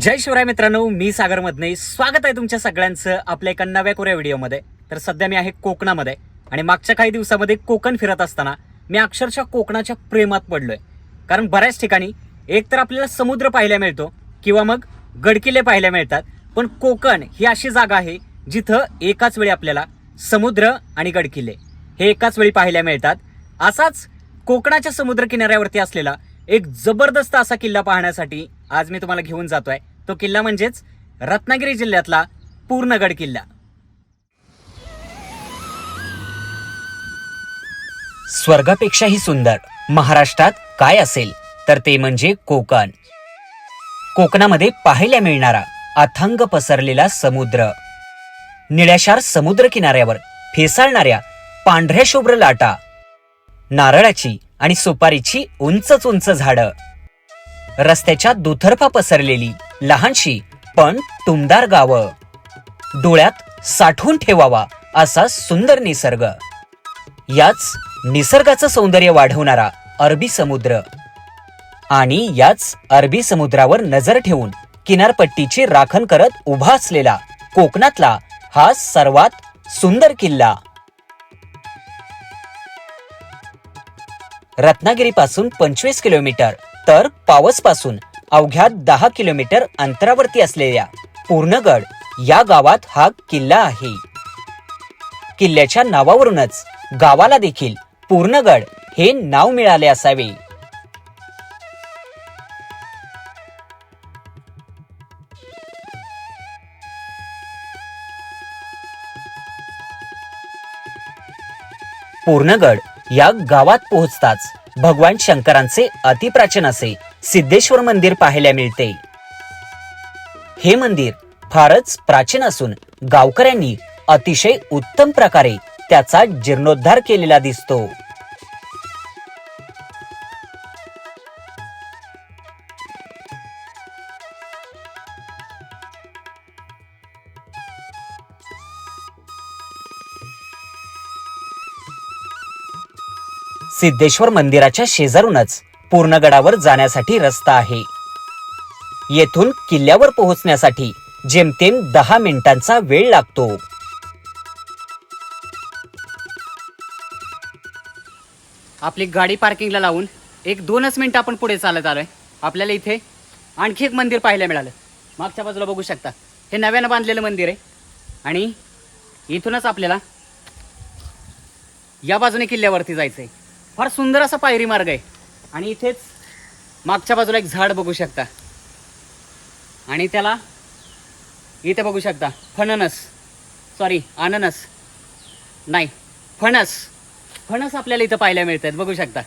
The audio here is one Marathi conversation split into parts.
जय शिवराय मित्रांनो मी सागर मधने स्वागत आहे तुमच्या सगळ्यांचं आपल्या एका नव्या कोऱ्या व्हिडिओमध्ये. तर सध्या मी आहे कोकणामध्ये आणि मागच्या काही दिवसामध्ये कोकण फिरत असताना मी अक्षरशः कोकणाच्या प्रेमात पडलोय. कारण बऱ्याच ठिकाणी एक तर आपल्याला समुद्र पाहायला मिळतो किंवा मग गडकिल्ले पाहायला मिळतात पण कोकण ही अशी जागा आहे जिथं एकाच वेळी आपल्याला समुद्र आणि गडकिल्ले हे एकाच वेळी पाहायला मिळतात. असाच कोकणाच्या समुद्र किनाऱ्यावरती असलेला एक जबरदस्त असा किल्ला पाहण्यासाठी आज मी तुम्हाला घेऊन जातोय. तो किल्ला म्हणजेच रत्नागिरी जिल्ह्यातला पूर्णगड किल्ला. स्वर्गापेक्षाही सुंदर. महाराष्ट्रात काय असेल तर ते म्हणजे कोकण. कोकणामध्ये पाहायला मिळणारा अथांग पसरलेला समुद्र. निळ्याशार समुद्र किनाऱ्यावर फेसाळणाऱ्या पांढऱ्या शुभ्र लाटा. नारळाची आणि सुपारीची उंचच उंच झाडं. रस्त्याच्या दुतर्फा पसरलेली लहानशी पण टुमदार गावं. डोळ्यात साठवून ठेवावा असा सुंदर निसर्ग. याच निसर्गाचं सौंदर्य वाढवणारा अरबी समुद्र. आणि याच अरबी समुद्रावर नजर ठेवून किनारपट्टीची राखण करत उभा असलेला कोकणातला हा सर्वात सुंदर किल्ला. रत्नागिरीपासून पंचवीस किलोमीटर तर पावसपासून अवघ्या दहा किलोमीटर अंतरावरती असलेल्या पूर्णगड या गावात हा किल्ला आहे. किल्ल्याच्या नावावरूनच गावाला देखील पूर्णगड हे नाव मिळाले असावे. पूर्णगड या गावात पोहोचताच भगवान शंकरांचे अतिप्राचीन असे सिद्धेश्वर मंदिर पाहायला मिळते. हे मंदिर फारच प्राचीन असून गावकऱ्यांनी अतिशय उत्तम प्रकारे त्याचा जीर्णोद्धार केलेला दिसतो. सिद्धेश्वर मंदिराच्या शेजारूनच पूर्णगडावर जाण्यासाठी रस्ता आहे. येथून किल्ल्यावर पोहोचण्यासाठी जेमतेम दहा मिनिटांचा वेळ लागतो. आपली गाडी पार्किंगला लावून एक दोनच मिनिटं आपण पुढे चालत आलोय. आपल्याला इथे आणखी एक मंदिर पाहायला मिळालं. मागच्या बाजूला बघू शकता. हे नव्यानं बांधलेलं मंदिर आहे. आणि इथूनच आपल्याला या बाजूने किल्ल्यावरती जायचं आहे फार सुंदर असा पायरी मार्ग आहे. आणि इथेच मागच्या बाजूला एक झाड बघू शकता. आणि त्याला इथे बघू शकता. फणनस. सॉरी अननस. नाही फणस. फणस आपल्याला इथं पाहायला मिळतात. बघू शकता.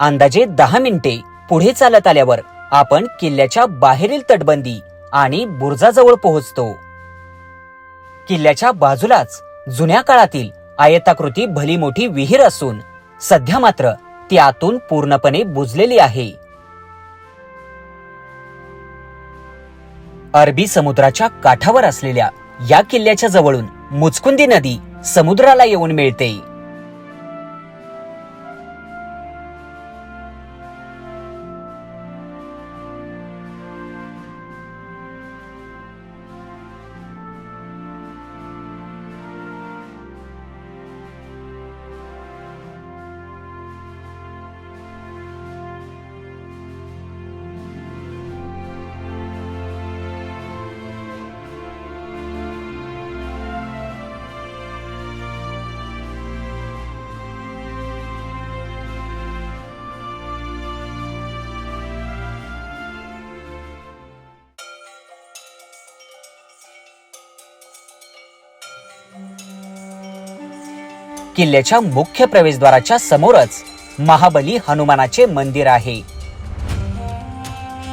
अंदाजे दहा मिनिटे पुढे चालत आल्यावर आपण किल्ल्याच्या बाहेरील तटबंदी आणि बुर्जाजवळ पोहोचतो. किल्ल्याच्या बाजूलाच जुन्या काळातील आयताकृती भली मोठी विहीर असून सध्या मात्र ती आतून पूर्णपणे बुजलेली आहे. अरबी समुद्राच्या काठावर असलेल्या या किल्ल्याच्या जवळून मुचकुंदी नदी समुद्राला येऊन मिळते. किल्ल्याच्या मुख्य प्रवेशद्वाराच्या समोरच महाबली हनुमानाचे मंदिर आहे.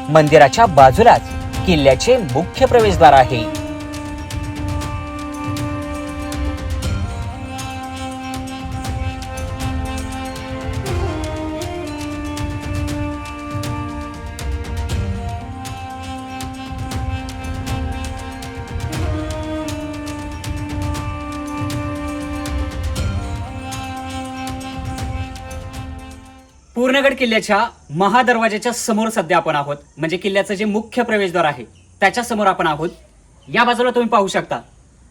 मंदिराच्या बाजूलाच किल्ल्याचे मुख्य प्रवेशद्वार आहे. पूर्णगड किल्ल्याच्या महादरवाजाच्या समोर सध्या आपण आहोत. म्हणजे किल्ल्याचं जे मुख्य प्रवेशद्वार आहे त्याच्यासमोर आपण आहोत. या बाजूला तुम्ही पाहू शकता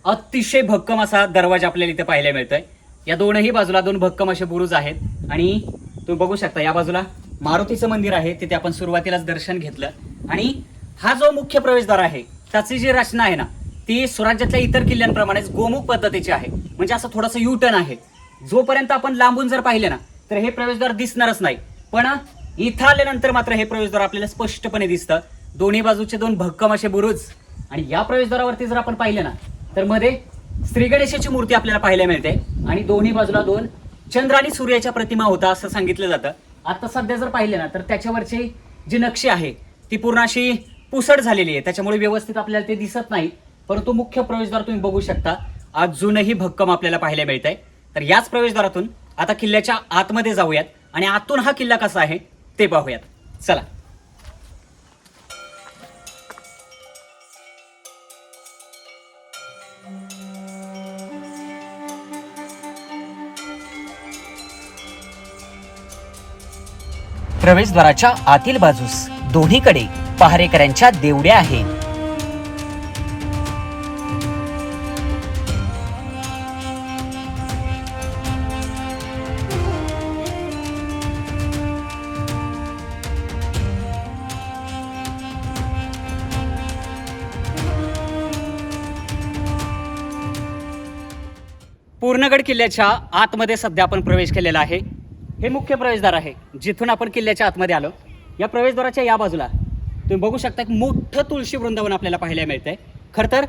अतिशय भक्कम असा दरवाजा आपल्याला इथे पाहायला मिळतोय. या दोनही बाजूला दोन भक्कम असे बुरुज आहेत. आणि तुम्ही बघू शकता या बाजूला मारुतीचं मंदिर आहे तिथे आपण सुरुवातीलाच दर्शन घेतलं. आणि हा जो मुख्य प्रवेशद्वार आहे त्याची जी रचना आहे ना ती स्वराज्यातल्या इतर किल्ल्यांप्रमाणेच गोमुख पद्धतीची आहे. म्हणजे असं थोडंसं यू टर्न आहे. जोपर्यंत आपण लांबून जर पाहिले ना तर हे प्रवेशद्वार दिसणारच नाही. पण इथं आल्यानंतर मात्र हे प्रवेशद्वार आपल्याला स्पष्टपणे दिसतं. दोन्ही बाजूचे दोन भक्कम असे बुरुज. आणि या प्रवेशद्वारावरती जर आपण पाहिलं ना तर मध्ये श्री गणेशाची मूर्ती आपल्याला पाहायला मिळते. आणि दोन्ही बाजूला दोन चंद्र आणि सूर्याच्या प्रतिमा होता असं सांगितलं जातं. आता सध्या जर पाहिलं ना तर त्याच्यावरची जी नक्षी आहे ती पूर्ण अशी पुसट झालेली आहे. त्याच्यामुळे व्यवस्थित आपल्याला ते दिसत नाही. परंतु मुख्य प्रवेशद्वार तुम्ही बघू शकता. अजूनही भक्कम आपल्याला पाहायला मिळत आहे तर याच प्रवेशद्वारातून आता किल्ल्याच्या आतमध्ये जाऊयात आणि आतून हा किल्ला कसा आहे ते पाहूयात. चला. प्रवेशद्वाराच्या आतील बाजूस दोन्हीकडे पहारेकऱ्यांच्या देवड्या आहेत. किल्ल्याच्या आतमध्ये सध्या आपण प्रवेश केलेला आहे. हे मुख्य प्रवेशद्वार आहे. जिथून आपण किल्ल्याच्या आतमध्ये आलो. या प्रवेशद्वाराच्या या बाजूला तुम्ही बघू शकता एक मोठं तुळशी वृंदावन आपल्याला पाहायला मिळतंय. खरं तर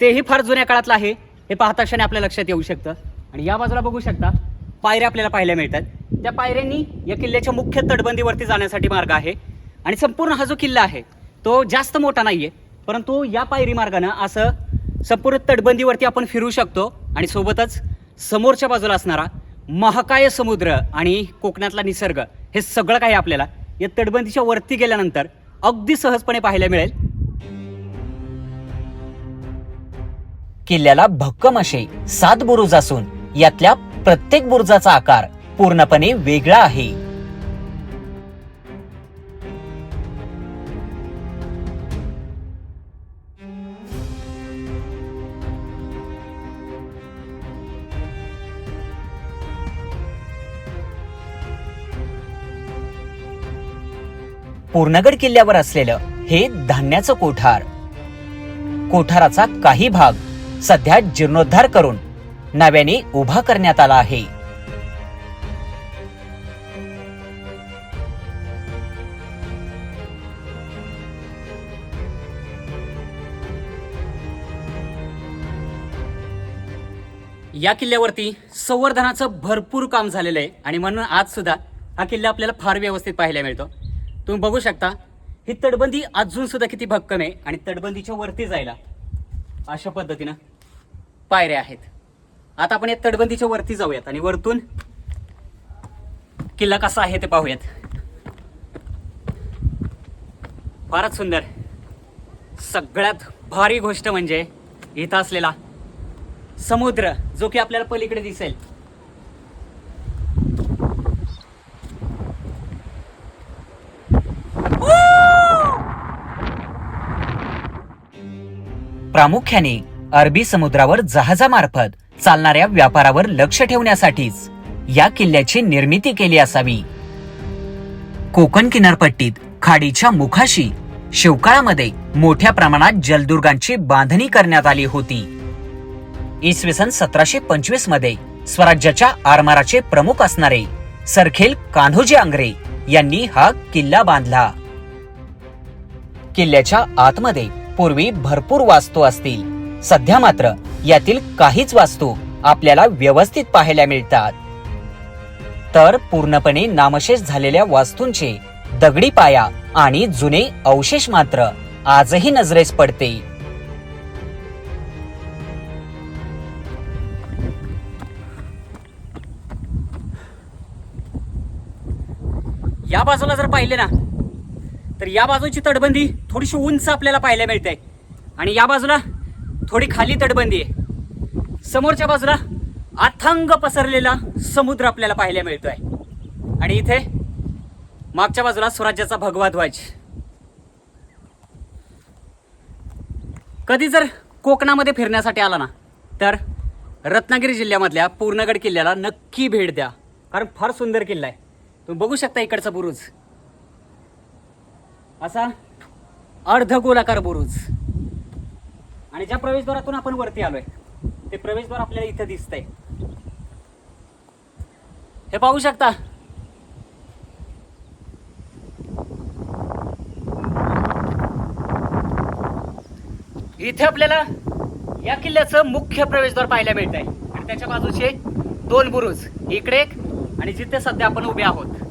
तेही फार जुन्या काळातलं आहे. हे पाहता क्षणी आपल्या लक्षात येऊ शकतं. आणि या बाजूला बघू शकता पायऱ्या आपल्याला पाहायला मिळतात. त्या पायऱ्यांनी या किल्ल्याच्या मुख्य तटबंदीवरती जाण्यासाठी मार्ग आहे. आणि संपूर्ण हा जो किल्ला आहे तो जास्त मोठा नाही आहे परंतु या पायरी मार्गानं असं संपूर्ण तटबंदीवरती आपण फिरू शकतो. आणि सोबतच समोरच्या बाजूला असणारा महाकाय समुद्र आणि कोकणातला निसर्ग हे सगळं काही आपल्याला? या तटबंदीच्या वरती गेल्यानंतर अगदी सहजपणे पाहायला मिळेल. किल्ल्याला भक्कम असे सात बुरुज असून यातल्या प्रत्येक बुरुजाचा आकार पूर्णपणे वेगळा आहे. पूर्णगड किल्ल्यावर असलेलं हे धान्याचं कोठार. कोठाराचा काही भाग सध्या जीर्णोद्धार करून नव्याने उभा करण्यात आला आहे. या किल्ल्यावरती संवर्धनाचं भरपूर काम झालेलं आहे आणि म्हणून आज सुद्धा हा किल्ला आपल्याला फार व्यवस्थित पाहायला मिळतो. तुम्ही बघू शकता ही तटबंदी अजून सुद्धा किती भक्कम आहे आणि तटबंदीच्या वरती जायला अशा पद्धतीनं पायऱ्या आहेत. आता आपण या तटबंदीच्या वरती जाऊयात आणि वरतून किल्ला कसा आहे ते पाहूयात. फारच सुंदर. सगळ्यात भारी गोष्ट म्हणजे इथं असलेला समुद्र जो की आपल्याला पलीकडे दिसेल. प्रामुख्याने अरबी समुद्रावर जहाजामार्फत चालणाऱ्या व्यापारावर लक्ष ठेवण्यासाठीच या किल्ल्याची निर्मिती केली असावी. कोकण किनारपट्टीत खाडीच्या मुखाशी शिवकाळामध्ये मोठ्या प्रमाणात जलदुर्गांची बांधणी करण्यात आली होती. इसवी सन सतराशे पंचवीसमध्ये स्वराज्याच्या आरमाराचे प्रमुख असणारे सरखेल कान्होजी आंग्रे यांनी हा किल्ला बांधला. किल्ल्याच्या आतमध्ये पूर्वी भरपूर वास्तू असतील. सध्या मात्र यातील काहीच वास्तू आपल्याला व्यवस्थित पाहायला मिळतात. तर पूर्णपणे नामशेष झालेल्या वास्तूंचे दगडी पाया आणि जुने अवशेष मात्र आजही नजरेस पडते. या बाजूला जर पाहिले ना तर या बाजूची तटबंदी थोडीशी उंच आपल्याला पाहायला मिळते. आणि या बाजूला थोडी खाली तटबंदी आहे. समोरच्या बाजूला अथांग पसरलेला समुद्र आपल्याला पाहायला मिळतो आहे आणि इथे मागच्या बाजूला स्वराज्याचा भगवा ध्वज. कधी जर कोकणामध्ये फिरण्यासाठी आला ना तर रत्नागिरी जिल्ह्यामधल्या पूर्णगड किल्ल्याला नक्की भेट द्या. कारण फार सुंदर किल्ला आहे. तुम्ही बघू शकता इकडचा बुरुज. असा अर्धगोलाकार बुरुज. आणि ज्या प्रवेशद्वारातून आपण वरती आलोय ते प्रवेशद्वार आपल्याला इथं दिसतंय. हे पाहू शकता? इथे आपल्याला या किल्ल्याचं मुख्य प्रवेशद्वार पाहायला मिळत आहे आणि त्याच्या बाजूचे दोन बुरुज इकडे एक आणि जिथे सध्या आपण उभे आहोत.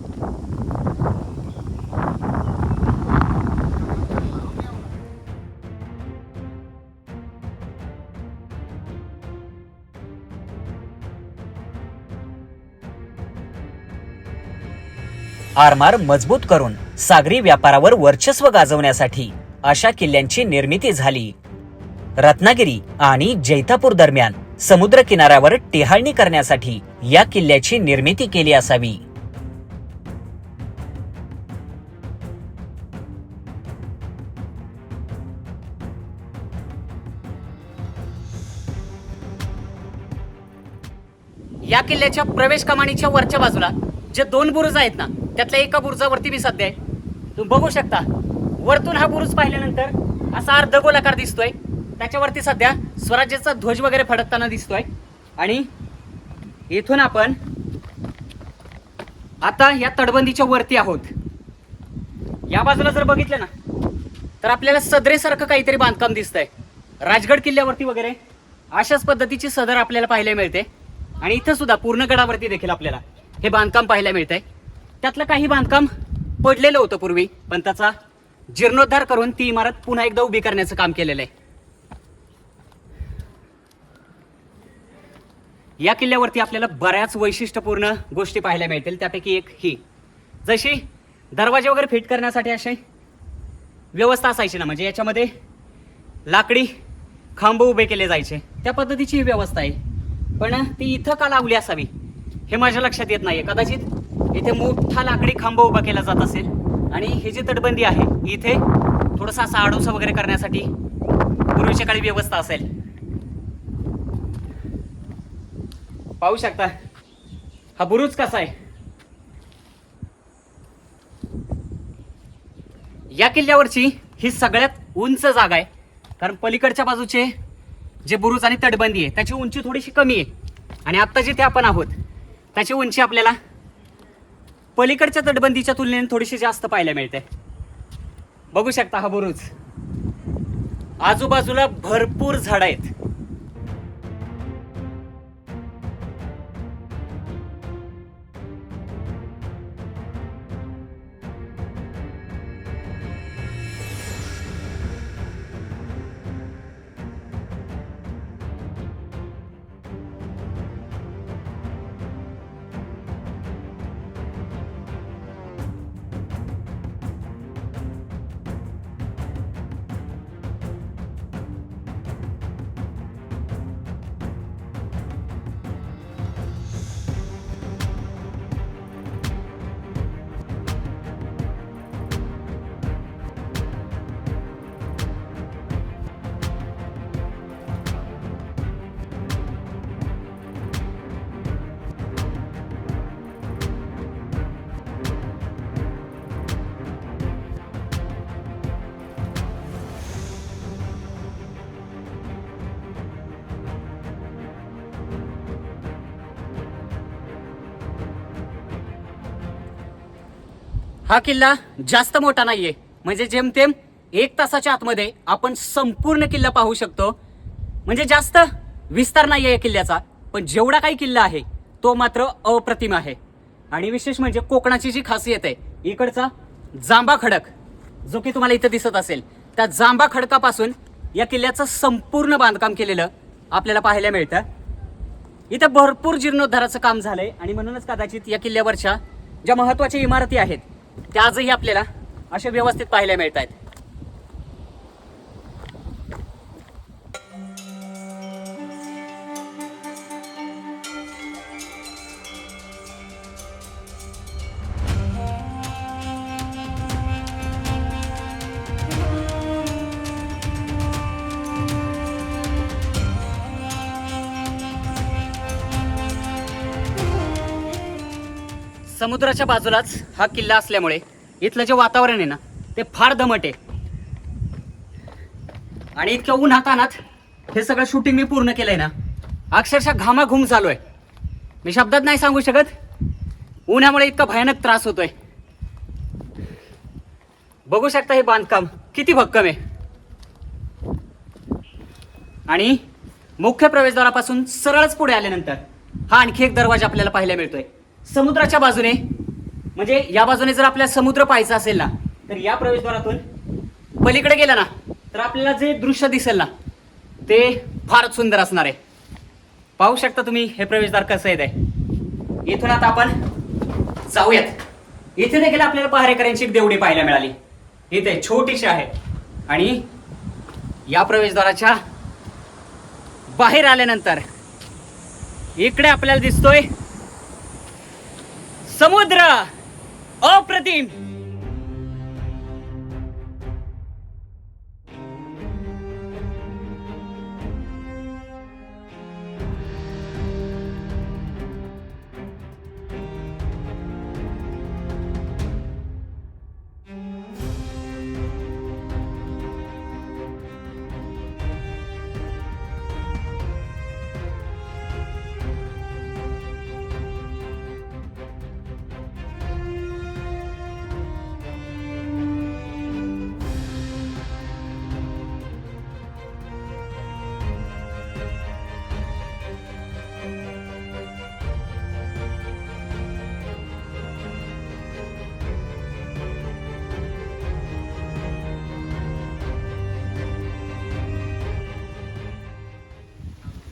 आरमार मजबूत करून सागरी व्यापारावर वर्चस्व गाजवण्यासाठी अशा किल्ल्यांची निर्मिती झाली. रत्नागिरी आणि जैतापूर दरम्यान समुद्र किनाऱ्यावर टेहाळणी करण्यासाठी या किल्ल्याची निर्मिती केली असावी. या किल्ल्याच्या प्रवेश कमानीच्या वरच्या बाजूला जे दोन बुरुज आहेत ना त्यातल्या एका बुरुजावरती मी सध्या आहे. तुम्ही बघू शकता वरतून हा बुरुज पाहिल्यानंतर असा अर्धगोलाकार दिसतोय. त्याच्यावरती सध्या स्वराज्याचा ध्वज वगैरे फडकताना दिसतोय. आणि इथून आपण आता या तटबंदीच्या वरती आहोत. या बाजूला जर बघितलं ना तर आपल्याला सदरेसारखं काहीतरी बांधकाम दिसतंय. राजगड किल्ल्यावरती वगैरे अशाच पद्धतीची सदर आपल्याला पाहायला मिळते. आणि इथं सुद्धा पूर्ण गडावरती देखील आपल्याला हे बांधकाम पाहायला मिळतंय. त्यातलं काही बांधकाम पडलेलं होतं पूर्वी पण त्याचा जीर्णोद्धार करून ती इमारत पुन्हा एकदा उभी करण्याचं काम केलेलं आहे या किल्ल्यावरती आपल्याला बऱ्याच वैशिष्ट्यपूर्ण गोष्टी पाहायला मिळतील. त्यापैकी एक ही. जशी दरवाजे वगैरे फिट करण्यासाठी असे व्यवस्था असायची ना म्हणजे याच्यामध्ये लाकडी खांब उभे केले जायचे. त्या पद्धतीची ही व्यवस्था आहे. पण ती इथं का लावली असावी? हे माझ्या लक्षात येत नाहीये. कदाचित इथे मोठा लाकडी खांब उभा केला जात असेल आणि ही जी तटबंदी आहे इथे थोडासा असा आडोसा वगैरे करण्यासाठी पूर्वीच्या काळी व्यवस्था असेल. पाहू शकता. हा बुरुज कसा आहे? या किल्ल्यावरची ही सगळ्यात उंच जागा आहे. कारण पलीकडच्या बाजूचे जे बुरुज आणि तटबंदी आहे त्याची उंची थोडीशी कमी आहे. आणि आत्ता जिथे आपण आहोत त्याची उंची आपल्याला पलीकडच्या तटबंदीच्या तुलनेने थोडीशी जास्त पाहायला मिळते. बघू शकता हा बुरुज. आजूबाजूला भरपूर झाडं आहेत. हा किल्ला जास्त मोठा नाहीये. म्हणजे जेमतेम एक तासाच्या आतमध्ये आपण संपूर्ण किल्ला पाहू शकतो. म्हणजे जास्त विस्तार नाही आहे या किल्ल्याचा पण जेवढा काही किल्ला आहे तो मात्र अप्रतिम आहे. आणि विशेष म्हणजे कोकणाची जी खासियत आहे इकडचा जांबा खडक जो की तुम्हाला इथं दिसत असेल त्या जांबा खडकापासून या किल्ल्याचं संपूर्ण बांधकाम केलेलं आपल्याला पाहायला मिळतं. इथं भरपूर जीर्णोद्धाराचं काम झालंय आणि म्हणूनच कदाचित या किल्ल्यावरच्या ज्या महत्त्वाच्या इमारती आहेत त्या आजही आपल्याला अशा व्यवस्थित पाहायला मिळत आहेत समुद्राच्या बाजूलाच हा किल्ला असल्यामुळे इथलं जे वातावरण आहे ना ते फार दमट आहे. आणि इतक्या उन्हातानात हे सगळं शूटिंग मी पूर्ण केलंय ना अक्षरशः घामाघूम चालू आहे मी शब्दात नाही सांगू शकत. उन्हामुळे इतका भयानक त्रास होतोय. बघू शकता हे बांधकाम किती भक्कम आहे. आणि मुख्य प्रवेशद्वारापासून सरळच पुढे आल्यानंतर हा आणखी एक दरवाजा आपल्याला पाहायला मिळतोय. समुद्राच्या बाजूने. म्हणजे या बाजूने जर आपल्याला समुद्र पाहायचा असेल ना तर या प्रवेशद्वारातून पलीकडे गेला ना तर आपल्याला जे दृश्य दिसेल ना ते फारच सुंदर असणार आहे. पाहू शकता तुम्ही हे प्रवेशद्वार कसं येत आहे इथून आता आपण जाऊयात. इथे देखील आपल्याला पहारेकऱ्यांची देवडी पाहायला मिळाली. इथे छोटीशी आहे. आणि या प्रवेशद्वाराच्या बाहेर आल्यानंतर इकडे आपल्याला दिसतोय समुद्र अप्रतिम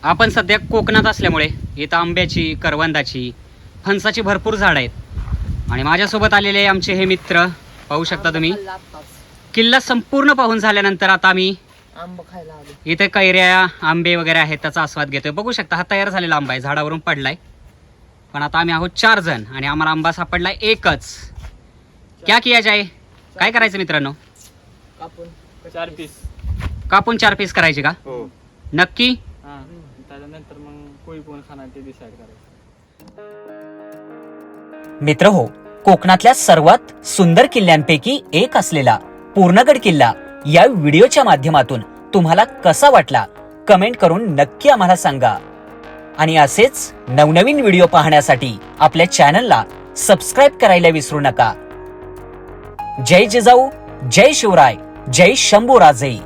आपण सध्या कोकणात असल्यामुळे इथं आंब्याची करवंदाची फणसाची भरपूर झाड आहेत. आणि माझ्यासोबत आलेले आमचे हे मित्र पाहू शकता तुम्ही. किल्ला संपूर्ण पाहून झाल्यानंतर आता आम्ही आंब खायला आलो. इथे कैऱ्या आंबे वगैरे आहेत त्याचा आस्वाद घेतोय. बघू शकता हा तयार झालेला आंबा आहे झाडावरून पडलाय. पण आता आम्ही आहोत चार जण आणि आम्हाला आंबा सापडलाय एकच. क्या किया जाय? काय करायचं मित्रांनो? कापून चार पीस. कापून चार पीस करायचे का? हो. नक्की? पोळी कोण खाणार ते डिसाईड करायचं. मित्र हो कोकणातल्या सर्वात सुंदर किल्ल्यांपैकी एक असलेला पूर्णगड किल्ला या व्हिडिओच्या माध्यमातून तुम्हाला कसा वाटला कमेंट करून नक्की आम्हाला सांगा. आणि असेच नवनवीन व्हिडिओ पाहण्यासाठी आपल्या चॅनलला सबस्क्राईब करायला विसरू नका. जय जिजाऊ जय शिवराय जय शंभू राजई